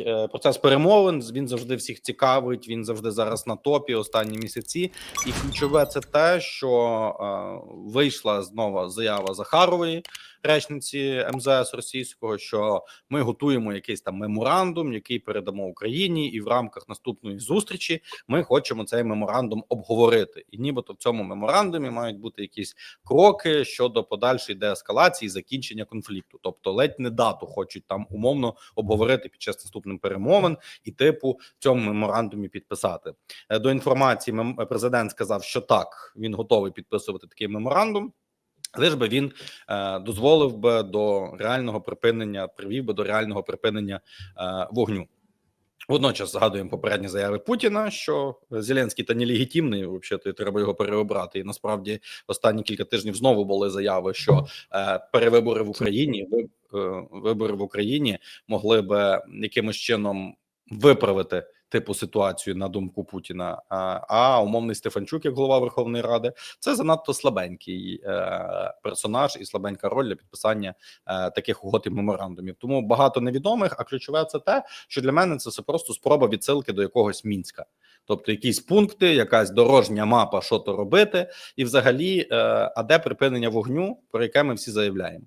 е, процес перемовин. Він завжди всіх цікавить. Він завжди зараз на топі останні місяці. І ключове це те, що е, вийшла знову заява Захарової, речниці МЗС російського, що ми готуємо якийсь там меморандум, який передамо Україні, і в рамках наступної зустрічі ми хочемо цей меморандум обговорити. І нібито в цьому меморандумі мають бути якісь кроки щодо подальшої деескалації, закінчення конфлікту. Тобто, ледь не дату хочуть там умовно обговорити під час наступних перемовин і типу в цьому меморандумі підписати. Е, До інформації президент сказав, що так він готовий підписувати такий меморандум. Лиш би він е, дозволив би до реального припинення, привів би до реального припинення е, вогню. Водночас згадуємо попередні заяви Путіна, що Зеленський та нелегітимний, взагалі, треба його переобрати. І насправді останні кілька тижнів знову були заяви, що е, перевибори в Україні, ви, е, вибори в Україні могли би якимось чином виправити типу ситуацію на думку Путіна. А, а умовний Стефанчук, як голова Верховної Ради, це занадто слабенький е, персонаж і слабенька роль для підписання е, таких угод і меморандумів. Тому багато невідомих. А ключове це те, що для мене це все просто спроба відсилки до якогось мінська, тобто якісь пункти, якась дорожня мапа, що то робити, і взагалі, е, а де припинення вогню, про яке ми всі заявляємо.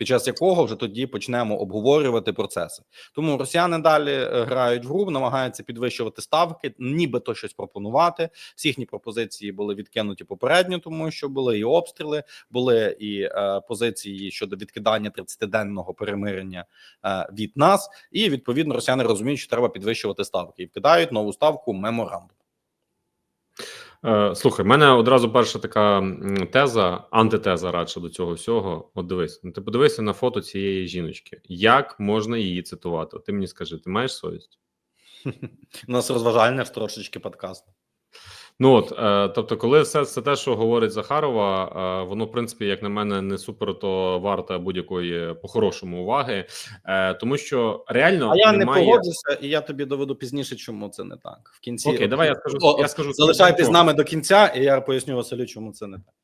Під час якого вже тоді почнемо обговорювати процеси, тому росіяни далі е, грають в гру, намагаються підвищувати ставки, нібито щось пропонувати. Всі їхні пропозиції були відкинуті попередньо, тому що були і обстріли, були і е, позиції щодо відкидання 30-денного перемирення е, від нас. І відповідно росіяни розуміють, що треба підвищувати ставки і вкидають нову ставку меморандум. Е, Слухай, в мене одразу перша така теза, антитеза радше до цього всього. От дивись, ну ти подивися на фото цієї жіночки. Як можна її цитувати? Ти мені скажи, ти маєш совість? У нас розважальне трошечки подкаст. Ну от, е, тобто, коли все це те, що говорить Захарова, е, воно, в принципі, як на мене, не супер то варте будь-якої по-хорошому уваги, е, тому що реально А я не погоджуся, і я тобі доведу пізніше, чому це не так. В кінці Окей, давай я скажу. О, я скажу залишайтесь з нами до кінця, і я поясню Василю, чому це не так.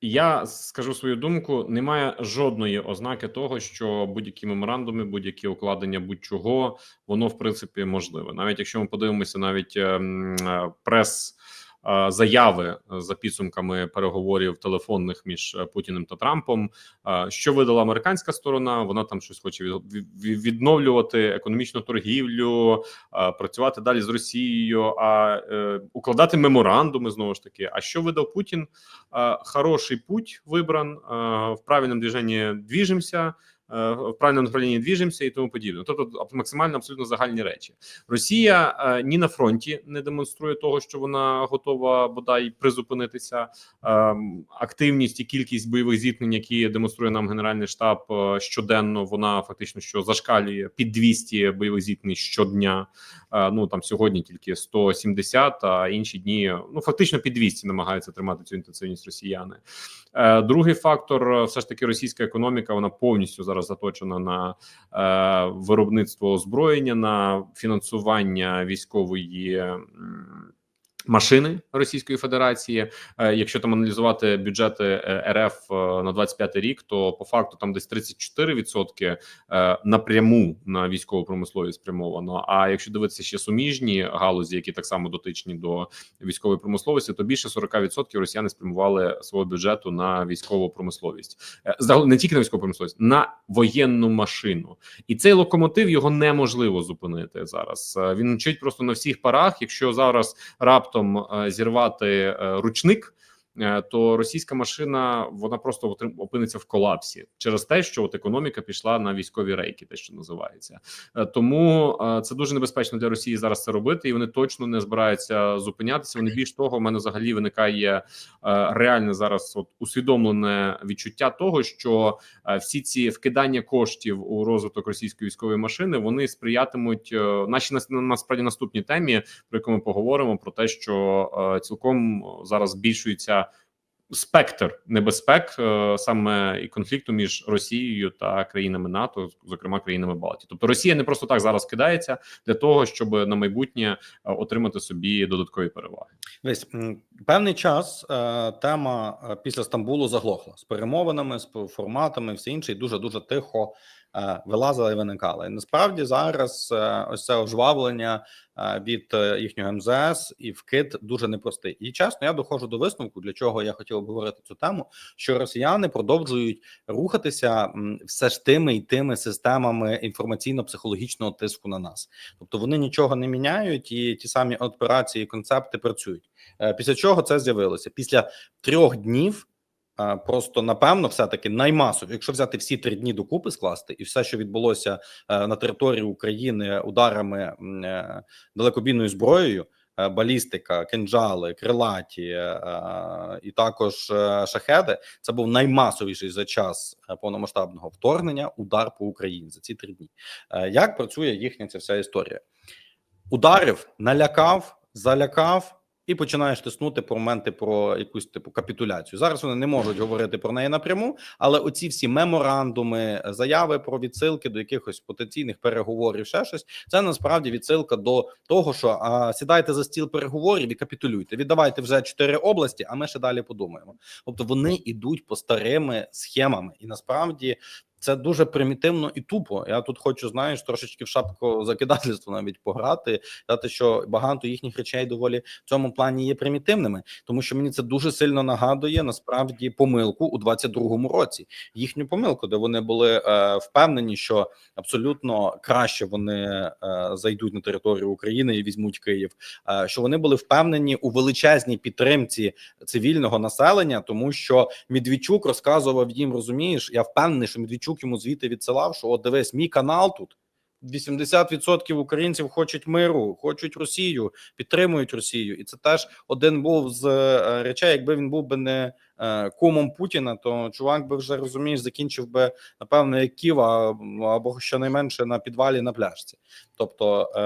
Я скажу свою думку: немає жодної ознаки того, що будь-які меморандуми, будь-які укладення будь-чого, воно в принципі можливе. Навіть якщо ми подивимося, навіть ем, е, прес е, Заяви за підсумками переговорів телефонних між е, Путіним та Трампом, е, що видала американська сторона, вона там щось хоче від- від- відновлювати економічну торгівлю, е, працювати далі з Росією, а е, укладати меморандуми знову ж таки. А що видав Путін? Э, хороший путь выбран, э, в правильном движении движемся, э, в правильному направленні движемося і тому подібне. Тобто максимально абсолютно загальні речі. Росія е, ні на фронті не демонструє того, що вона готова бодай призупинитися. Ем, Активність і кількість бойових зіткнень, які демонструє нам Генеральний штаб е, щоденно, вона фактично що зашкалює під 200 бойових зіткнень щодня. Е, Ну там сьогодні тільки 170, а інші дні ну фактично під 200 намагаються тримати цю інтенсивність росіяни. Е, Другий фактор, е, все ж таки, російська економіка вона повністю зараз заточена на е, виробництво озброєння, на фінансування військової. Машини Російської Федерації, Е, якщо там аналізувати бюджети е, РФ е, на 25 рік, то по факту там десь 34% е, напряму на військову промисловість спрямовано. А якщо дивитися ще суміжні галузі, які так само дотичні до військової промисловості, то більше 40% росіяни спрямували свого бюджету на військову промисловість, загалом не тільки на військову промисловість, на воєнну машину. І цей локомотив його неможливо зупинити зараз. Він мчить просто на всіх парах. Якщо зараз раптом е, зірвати е, ручник. Е, То російська машина вона просто опиниться в колапсі через те, що от економіка пішла на військові рейки, те, що називається. Е, Тому е, це дуже небезпечно для Росії зараз це робити, і вони точно не збираються зупинятися. Вони більш того, в мене взагалі виникає реальне зараз от усвідомлене відчуття того, що всі ці вкидання коштів у розвиток російської військової машини вони сприятимуть нашій нас- насправді наступній темі, про яку ми поговоримо, про те, що цілком зараз збільшується. Спектр небезпек е, саме і конфлікту між Росією та країнами НАТО, зокрема країнами Балтії. Тобто Росія не просто так зараз кидається для того, щоб на майбутнє е, отримати собі додаткові переваги. Весь певний час е, тема після Стамбулу заглохла з перемовинами, з форматами, все інше, і дуже дуже тихо вилазила і виникала. І насправді зараз е, ось це ожвавлення е, від е, їхнього МЗС і вкид дуже непростий. І чесно, я доходжу до висновку, для чого я хотів обговорити цю тему, що росіяни продовжують рухатися все ж тими і тими системами інформаційно-психологічного тиску на нас. Тобто вони нічого не міняють, і ті самі операції, і концепти працюють. Е, Після чого це з'явилося? Після трьох днів. Просто напевно, все таки наймасові, якщо взяти всі три дні докупи скласти, і все, що відбулося е, на території України ударами е, далекобійною зброєю, е, балістика, кинджали, крилаті і також шахеди, це був наймасовіший за час повномасштабного вторгнення удар по Україні за ці три дні. Як працює їхня ця вся історія? Ударив, налякав, залякав. І починаєш тиснути про моменти про якусь типу капітуляцію. Зараз вони не можуть говорити про неї напряму, але оці всі меморандуми, заяви про відсилки до якихось потенційних переговорів, ще щось це насправді відсилка до того, що а, сідайте за стіл переговорів і капітулюйте. Віддавайте вже чотири області, а ми ще далі подумаємо. Тобто вони йдуть по старими схемами, і насправді це дуже примітивно і тупо. Я тут хочу, знаєш, трошечки в шапку закидательства навіть пограти, дати, що багато їхніх речей доволі в цьому плані є примітивними, тому що мені це дуже сильно нагадує насправді помилку у 22-му році. Їхню помилку, де вони були е, впевнені, що абсолютно краще вони е, зайдуть на територію України і візьмуть Київ. Е, що вони були впевнені у величезній підтримці цивільного населення, тому що Медведчук розказував їм, розумієш, я впевнений, що Медведчук йому звідти відсилав, що от дивись, мій канал тут. 80% українців хочуть миру, хочуть Росію, підтримують Росію, і це теж один був з е, речей. Якби він був би не кумом Путіна, то чувак би вже розумієш, закінчив би напевно як Ківа або щонайменше на підвалі на пляжці. Тобто, е,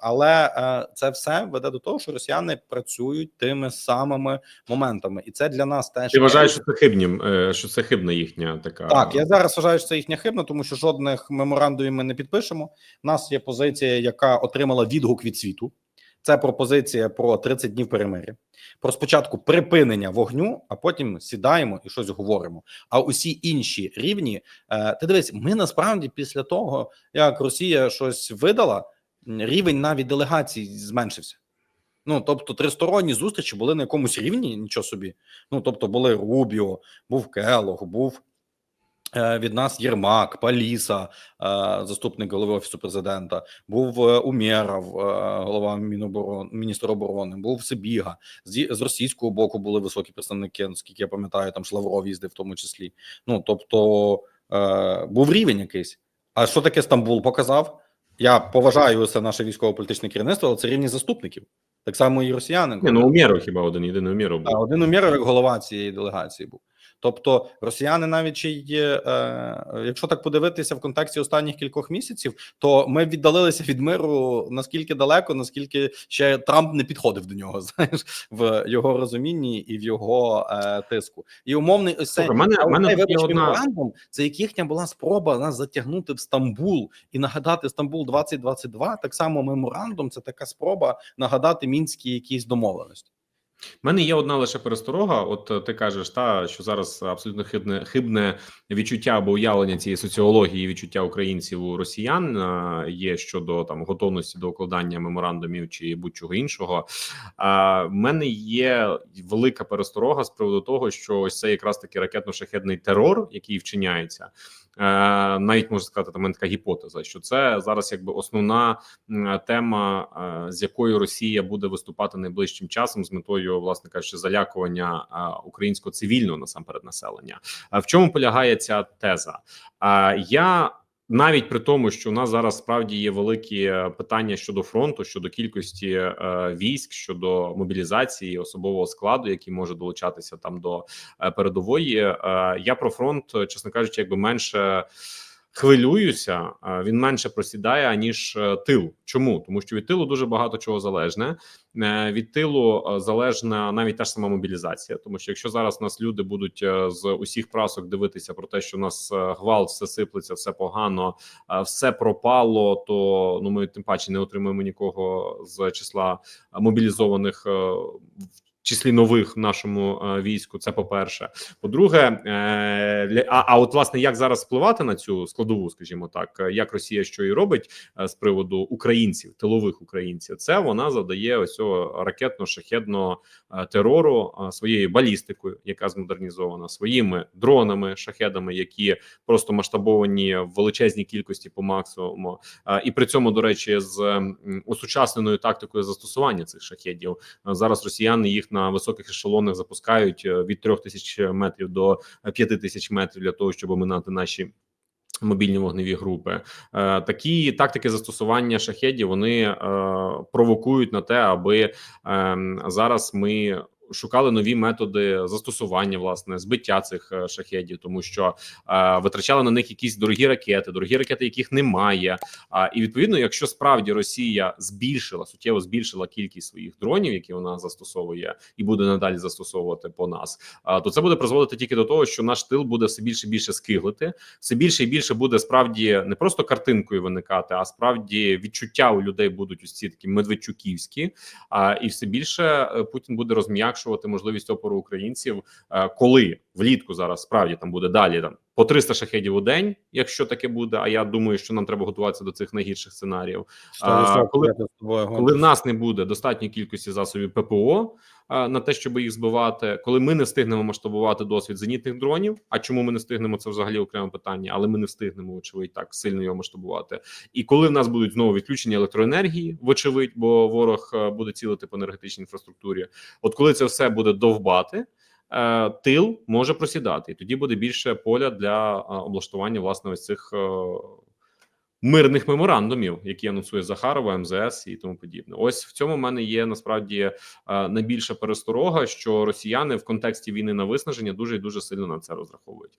але е, це все веде до того, що росіяни працюють тими самими моментами, і це для нас теж Ти вважаєш, що це хибнім, е, що це хибна їхня така так, я зараз вважаю, що це їхня хибна, тому що жодних меморандумів ми не підпишемо. У нас є позиція, яка отримала відгук від світу. Це пропозиція про 30 днів перемир'я, про спочатку припинення вогню, а потім сідаємо і щось говоримо. А усі інші рівні, е, ти дивись, ми насправді після того, як Росія щось видала, рівень навіть делегацій зменшився. Ну тобто, тристоронні зустрічі були на якомусь рівні, нічого собі. Ну тобто, були Рубіо, був Келог, був від нас Єрмак, Паліса, е, заступник голови офісу президента, був е, Умєров, е, голова Міноборон, міністр оборони, був Сибіга. З, російського боку були високі представники, наскільки я пам'ятаю, там ж Лавров їздив в тому числі. Ну тобто е, був рівень якийсь. А що таке Стамбул показав? Я поважаю це наше військово-політичне керівництво, але це рівні заступників. Так само і росіяни. Ні, ну Умєров хіба один єдиний Умєров був. А один Умєров як голова цієї делегації був. Тобто росіяни навіть чи є, е, якщо так подивитися в контексті останніх кількох місяців, то ми віддалилися від миру наскільки далеко, наскільки ще Трамп не підходив до нього, знаєш, в його розумінні і в його е, тиску. І умовний ось цей меморандум, це як їхня була спроба нас затягнути в Стамбул і нагадати Стамбул 2022, Так само меморандум це така спроба нагадати мінські якісь домовленості. У мене є одна лише пересторога. От е, ти кажеш, та що зараз абсолютно хибне хибне відчуття або уявлення цієї соціології, відчуття українців у росіян е, є щодо там готовності до укладання меморандумів чи будь-чого іншого. А в мене є велика пересторога з приводу того, що ось це якраз таки ракетно-шахедний терор, який вчиняється. Е, навіть можна сказати, там така гіпотеза, що це зараз якби основна тема, е, з якою Росія буде виступати найближчим часом з метою, власне кажучи, залякування е, українського цивільного насамперед населення. А в чому полягає ця теза? Я. Навіть при тому, що у нас зараз справді є великі е, питання щодо фронту, щодо кількості е, військ, щодо мобілізації особового складу, який може долучатися там до е, передової. Е, я про фронт, чесно кажучи, якби менше хвилююся. е, Він менше просідає аніж е, тил. Чому? Тому що від тилу дуже багато чого залежне. Е, Від тилу залежна навіть та ж сама мобілізація, тому що якщо зараз нас люди будуть з усіх прасок дивитися про те, що у нас гвалт, все сиплеться, все погано, все пропало, то ну ми тим паче не отримуємо нікого з числа мобілізованих в числі нових в нашому е, війську. Це по перше. По-друге, е, а, а от власне як зараз впливати на цю складову, скажімо так, е, як Росія що і робить з приводу українців, тилових українців, це вона завдає ось цього ракетно-шахедного терору своєю балістикою, яка змодернізована, своїми дронами, шахедами, які просто масштабовані в величезній кількості по максимуму, і при цьому, до речі, з м, усучасненою тактикою застосування цих шахедів зараз росіяни їх на високих ешелонах запускають е, від трьох тисяч метрів до е, п'яти тисяч метрів для того, щоб оминати наші. Мобільні вогневі групи е, такі тактики застосування шахедів вони е, провокують на те, аби е, зараз ми шукали нові методи застосування власне збиття цих е, шахедів, тому що е, витрачали на них якісь дорогі ракети, дорогі ракети, яких немає. А і відповідно, якщо справді Росія збільшила суттєво збільшила кількість своїх дронів, які вона застосовує і буде надалі застосовувати по нас, а, то це буде призводити тільки до того, що наш тил буде все більше і більше скиглити, все більше і більше буде справді не просто картинкою виникати, а справді відчуття у людей будуть ці такі медведчуківські. А і все більше е, Путін буде розм'якшувати можливість опору українців, е, коли влітку зараз справді там буде далі там по 300 шахедів у день, якщо таке буде. А я думаю, що нам треба готуватися до цих найгірших сценаріїв. А, коли- Коли в нас не буде достатньої кількості засобів ППО на те, щоб їх збивати, коли ми не встигнемо масштабувати досвід зенітних дронів. А чому ми не встигнемо? Це взагалі окреме питання, але ми не встигнемо, вочевидь, так сильно його масштабувати. І коли в нас будуть знову відключення електроенергії, вочевидь, бо ворог е, буде цілити по енергетичній інфраструктурі. От коли це все буде довбати. е, Тил може просідати, і тоді буде більше поля для е, облаштування власне ось цих мирних меморандумів, які анонсує Захарова, МЗС і тому подібне. Ось в цьому в мене є насправді е, найбільша пересторога, що росіяни в контексті війни на виснаження дуже і дуже сильно на це розраховують.